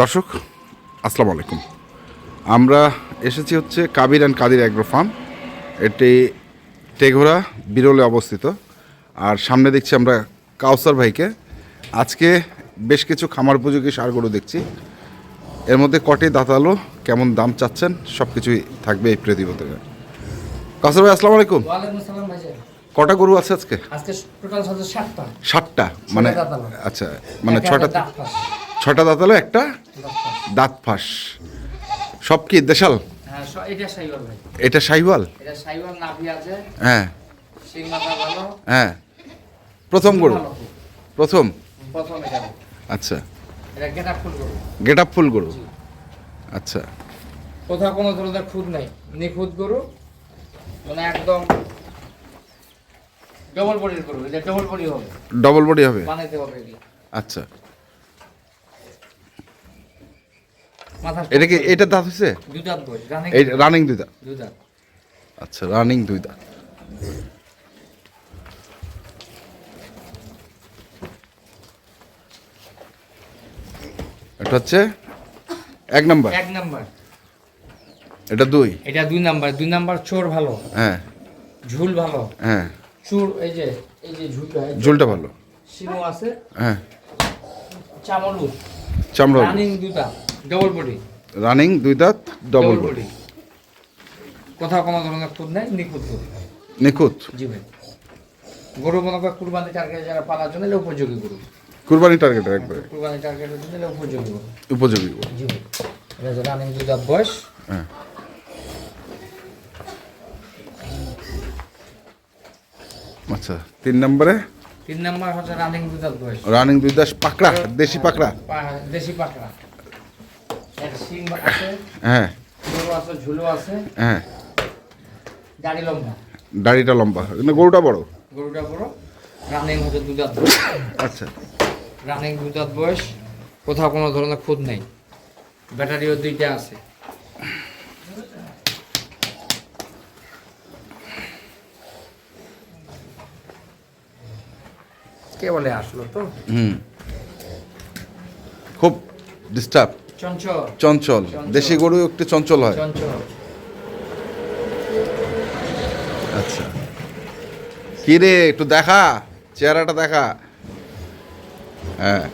দর্শক আসসালামু আলাইকুম। আমরা এসেছি হচ্ছে Kabir and Kadir agro farm. এটি টেঘোরা বিরলে অবস্থিত। আর সামনে দেখছি আমরা কাউসার ভাইকে। আজকে বেশ কিছু খামার উপযোগী সার গরু দেখছি। এর মধ্যে কটি দাঁতালো কেমন দাম চাচ্ছেন সব কিছুই থাকবে এই প্রতিবেদনে। কাউসার ভাই আসসালামু আলাইকুম। কটা গরু আছে আজকে? সাতটা। ষাটটা মানে আচ্ছা মানে ছটা ছটা দাঁতালো একটা দাঁত ফাঁস। সব কি দেশাল? হ্যাঁ এটা সাইওয়াল হ্যাঁ। হ্যাঁ। প্রথম গরু? প্রথম? আচ্ছা। গেটা আপ ফুল গরু? আচ্ছা। কোথাও কোনো ধরনের খুদ নাই। নিখুঁত গরু মানে একদম ডবল বডির গরু। এটা ডবল বডি হবে। ডবল বডি হবে? বানাইতে হবে আচ্ছা মাথা এটা কি এটা দাঁত হয়েছে রানিং এই রানিং দুই দাঁত। আচ্ছা রানিং দুই দাঁত। এটা হচ্ছে এক নাম্বার। এক নাম্বার। এটা দুই। এটা দুই নাম্বার। দুই নাম্বার চোর ভালো। হ্যাঁ। ঝুল ভালো। হ্যাঁ। চুর এই যে এই যে ঝুলটা ঝোলটা ভালো। সিমো আছে। হ্যাঁ। চামলু চামড়া রানিং দুটা ডবল বডি রানিং দুই দাঁত ডবল বডি কোথাও কোনো ধরনের খুদ নাই নিখুঁত নিখুঁত জি ভাই গরু মনে করে কুরবানি টার্গেট যারা পালার জন্য এলে উপযোগী গরু কুরবানি টার্গেটের একবারে কুরবানি টার্গেটের জন্য এলে উপযোগী গরু উপযোগী গরু। জি ভাই এটা রানিং দুটা বয়স হ্যাঁ আচ্ছা তিন নম্বরে তিন নাম্বার হচ্ছে রানিং দুটা বয়স রানিং দুই দাস পাকড়া দেশি পাকড়া দেশি পাকড়া হ্যাঁ। ঝুলো আছে ঝুলো আছে। হ্যাঁ। দাড়ি লম্বা। দাড়িটা লম্বা। কিন্তু গরুটা বড়? গরুটা বড়। রানিং হচ্ছে বয়স। আচ্ছা। রানিং দুটার বয়স। কোথাও কোনো ধরনের খুদ নেই। ব্যাটারিও দুইটা আছে। কে বলে আসলো তো। হুম। খুব ডিস্টার্ব চঞ্চল। দেশি গরু একটু চঞ্চল হয়। আচ্ছা। কি রে একটু দেখা চেহারাটা দেখা। হ্যাঁ।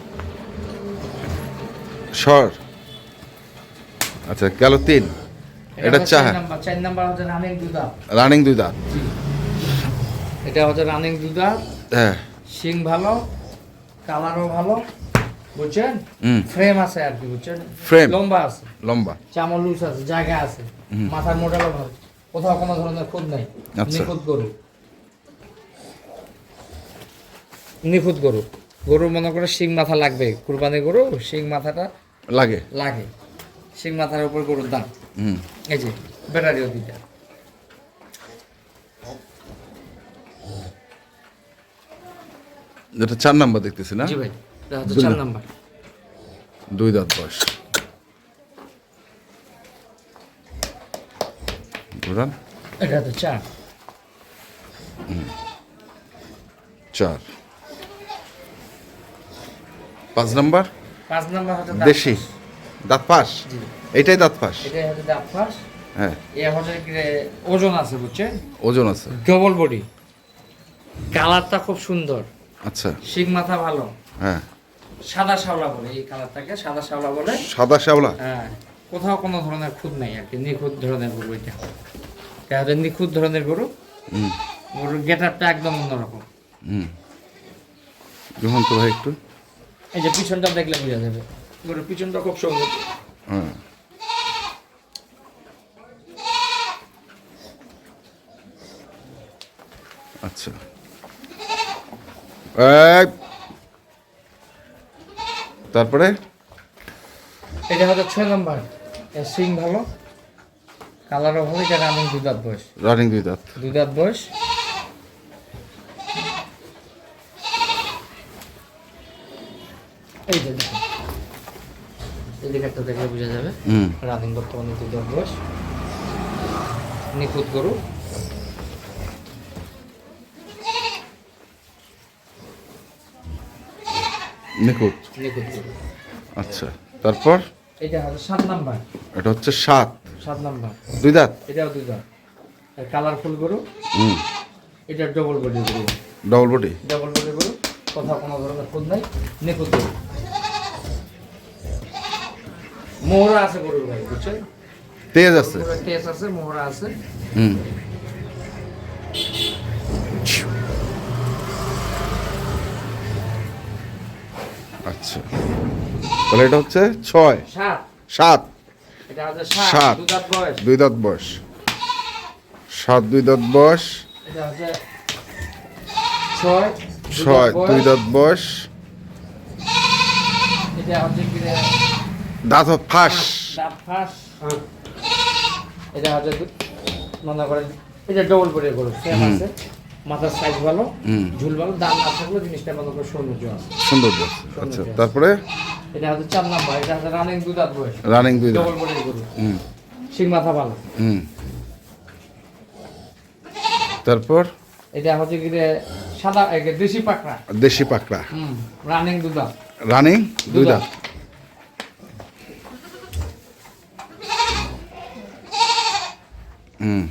সর। আচ্ছা গেল তিন। এটা চাহ চার নাম্বার। হচ্ছে রানিং দুধা রানিং দাঁত এটা হচ্ছে রানিং দুধা হ্যাঁ। শিং ভালো কালারও ভালো। বুঝছেন? ফ্রেম আছে আর কি বুঝছেন? Frame? লম্বা আছে। লম্বা। চামল লুজ আছে জায়গা আছে। মাথার মোটালো ভালো কোথাও কোনো ধরনের খুদ নাই। আচ্ছা। নিখুঁত গরু। নিখুঁত গরু। গরু মনে করে শিং মাথা লাগবে। কুরবানি গরু শিং মাথাটা লাগে। লাগে। শিং মাথার উপর গরুর দাম হুম। এই যে ব্যাটারিও দুইটা। যেটা চার নাম্বার দেখতেছি না? জি ভাই। চার না- নাম্বার। দুই দাঁত বয়স। ঘোরান। এটা হচ্ছে চার। চার। পাঁচ নাম্বার? পাঁচ নাম্বার হচ্ছে দেশি। দাঁত পাস জি। এইটাই দাঁত পাস এটাই হচ্ছে দাঁত হ্যাঁ। এ হচ্ছে ওজন আছে বুঝছেন? ওজন আছে। ডবল বডি কালারটা খুব সুন্দর। আচ্ছা। শিং মাথা ভালো। হ্যাঁ। সাদা শাওলা বলে এই কালারটাকে সাদা শাওলা বলে। সাদা শ্যাওলা? হ্যাঁ কোথাও কোনো ধরনের খুদ নাই আর কি নিখুঁত ধরনের গরু এটা। হচ্ছে নিখুঁত ধরনের গরু গরুর গেটারটা একদম অন্যরকম। হুম। যখন তো ভাই একটু। এই যে পিছনটা দেখলে বোঝা যাবে গরুর পিছনটা খুব সুন্দর হ্যাঁ। আচ্ছা। এই। তারপরে? এটা হচ্ছে ছয় নম্বর। সিং ভালো। কালারও ভালো এটা রানিং দুধাত বয়স। রানিং দুই দাঁত। দুধাত বয়স। এই যে দিকে দেখলে বোঝা যাবে। রানিং বর্তমানে দুধাত বয়স। নিখুঁত গরু। নিখুঁত? আচ্ছা তারপর? এটা হচ্ছে সাত নাম্বার। এটা হচ্ছে সাত। সাত নাম্বার। দুই দাঁত? এটাও দুই দাঁত। কালারফুল গরু? হুম। এটা ডবল বডি গরু। ডবল বডি ডবল বডি গরু। কোথাও কোনো ধরনের খুদ নাই। নিখুঁত গরু। মোহরা আছে গরুর ভাই বুঝছেন? তেজ আছে? টেস আছে মোহরা আছে। হুম। আচ্ছা। তাহলে এটা হচ্ছে ছয়। সাত। সাত। দুই দাঁত বয়স। সাত দুই দাঁত বয়স। ছয় দুই। দাঁত বয়স? দাঁত ফাঁস। এটা হচ্ছে মনে করেন এটা ডবল সেম আছে। মাথার সাইজ ভালো হুম। ঝুল ভালো দাম না থাকলেও জিনিসটা মনে করে সৌন্দর্য আছে। সুন্দর আচ্ছা তারপরে? এটা হচ্ছে চার নাম্বার এটা হচ্ছে রানিং দু দাঁত বয়স। রানিং দুই ডবল বডি গরু। হুম। শিং মাথা ভালো। হুম। তারপর? এটা হচ্ছে কি রে সাদা দেশি পাকড়া। দেশি পাকড়া। হুম রানিং দু দাঁত। রানিং দুই দাঁত। দাঁত। হুম।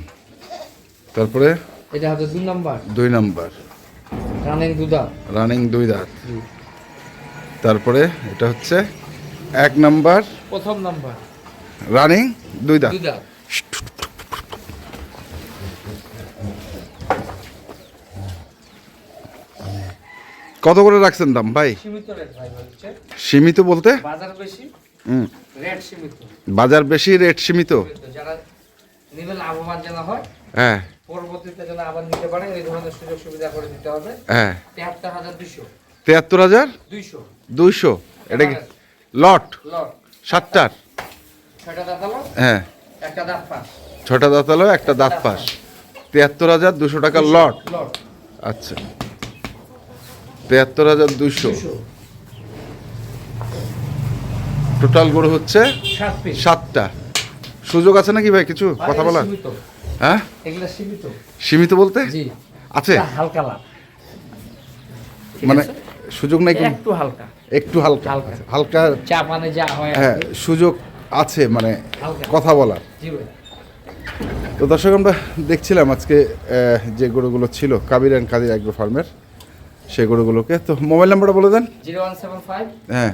তারপরে? এটা হচ্ছে দুই নাম্বার। দুই নাম্বার। রানিং দু দাঁত। রানিং দুই দাঁত। তারপরে এটা হচ্ছে এক নাম্বার। প্রথম নাম্বার। রানিং দুই দাঁত। দুই দাঁত। কত করে রাখছেন দাম ভাই? সীমিত বলতে? বাজার বেশি রেট সীমিত। বাজার বেশি রেট সীমিত সীমিত। যারা নিবে লাভবান যেন হয়। হ্যাঁ। পরবর্তীতে যেন আবার নিতে পারে এই ধরনের সুযোগ সুবিধা করে দিতে হবে। হ্যাঁ। তেহাত্তর হাজার দুইশো। তেহাত্তর হাজার? দুইশো। দুইশো? এটা কি? লট? লট। সাতটার? ছয়টা দাঁতালো? হ্যাঁ। একটা দাঁত পাস ছটা দাঁত হলো একটা দাঁত পাস তিয়াত্তর হাজার দুশো টাকার লট? লট। আচ্ছা। তিয়াত্তর হাজার দুশো টোটাল গরু হচ্ছে সাতটা। সুযোগ আছে নাকি ভাই কিছু? কথা বলার? হ্যাঁ? সীমিত। সীমিত বলতে? জি। আছে? হালকা লাভ মানে সুযোগ নেই? একটু হালকা। একটু হালকা। হালকা। হালকা চা পানে যা হয় হ্যাঁ সুযোগ আছে মানে কথা বলার। তো দর্শক আমরা দেখছিলাম আজকে যে গরুগুলো ছিল কাবির অ্যান্ড কাদির অ্যাগ্রো ফার্মের সেই গরুগুলোকে। তো মোবাইল নাম্বারটা বলে দেন। জিরো ওয়ান সেভেন ফাইভ হ্যাঁ।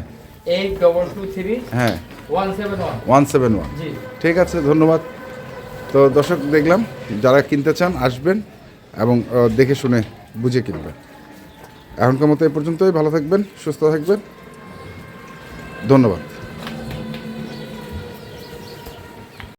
এইট ডবল টু থ্রি হ্যাঁ। One seven one. One seven one. জি। ঠিক আছে ধন্যবাদ। তো দর্শক দেখলাম, যারা কিনতে চান আসবেন এবং দেখে শুনে বুঝে কিনবেন। এখনকার মতো এ পর্যন্তই, ভালো থাকবেন, সুস্থ থাকবেন। ধন্যবাদ।